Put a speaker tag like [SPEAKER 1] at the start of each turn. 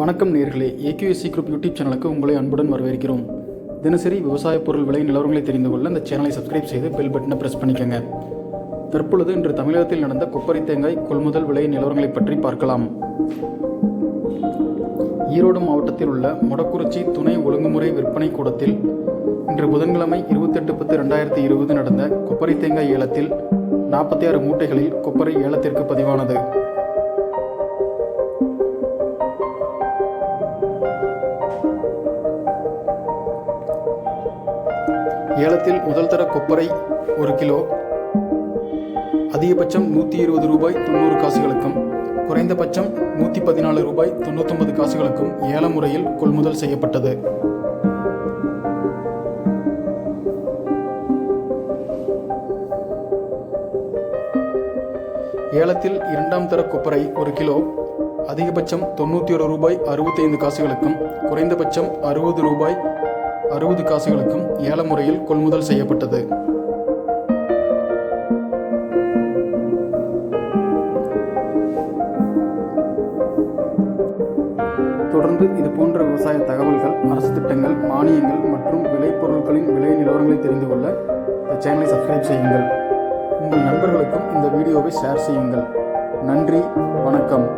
[SPEAKER 1] வணக்கம் நேர்களே. AQSC group YouTube சேனலுக்கு உங்களை அன்புடன் வரவேற்கிறோம். தினசரி விவசாய பொருள் விலை நிலவரங்களை தெரிந்து கொள்ள இந்த சேனலை சப்ஸ்கிரைப் செய்து பெல் பட்டனை ப்ரெஸ் பண்ணிக்கோங்க. தற்பொழுது இன்று தமிழகத்தில் நடந்த கொப்பரை தேங்காய் கொள்முதல் விலை நிலவரங்களை பற்றி பார்க்கலாம். ஈரோடு மாவட்டத்தில் உள்ள மொடக்குறிச்சி துணை ஒழுங்குமுறை விற்பனை கூடத்தில் இன்று புதன்கிழமை இருபத்தெட்டு பத்து ரெண்டாயிரத்தி இருபது நடந்த கொப்பரை தேங்காய் ஏலத்தில் நாற்பத்தி ஆறு மூட்டைகளில் கொப்பரை ஏலத்திற்கு பதிவானது. ஏலத்தில் முதல் தர கொப்பரை ஒரு கிலோ. அதிகபட்சம் நூற்றி இருபது ரூபாய் தொண்ணூறு காசுகளுக்கும் குறைந்தபட்சம் நூற்றி பதினாலு ரூபாய் தொண்ணூத்தொன்பது காசுகளுக்கும் ஏல முறையில் கொள்முதல் செய்யப்பட்டது. ஏலத்தில் இரண்டாம் தர கொப்பரை ஒரு கிலோ அதிகபட்சம் தொண்ணூற்றி ஒரு ரூபாய் அறுபத்தைந்து காசுகளுக்கும் குறைந்தபட்சம் அறுபது ரூபாய் அறுபது காசுகளுக்கும் ஏல முறையில் கொள்முதல் செய்யப்பட்டது. தொடர்ந்து இது போன்ற விவசாய தகவல்கள் அரசு திட்டங்கள் மானியங்கள் மற்றும் விளைபொருட்களின் விலை நிலவரங்களை தெரிந்து கொள்ள இந்த சேனலை சப்ஸ்கிரைப் செய்யுங்கள். உங்கள் நண்பர்களுக்கும் இந்த வீடியோவை ஷேர் செய்யுங்கள். நன்றி வணக்கம்.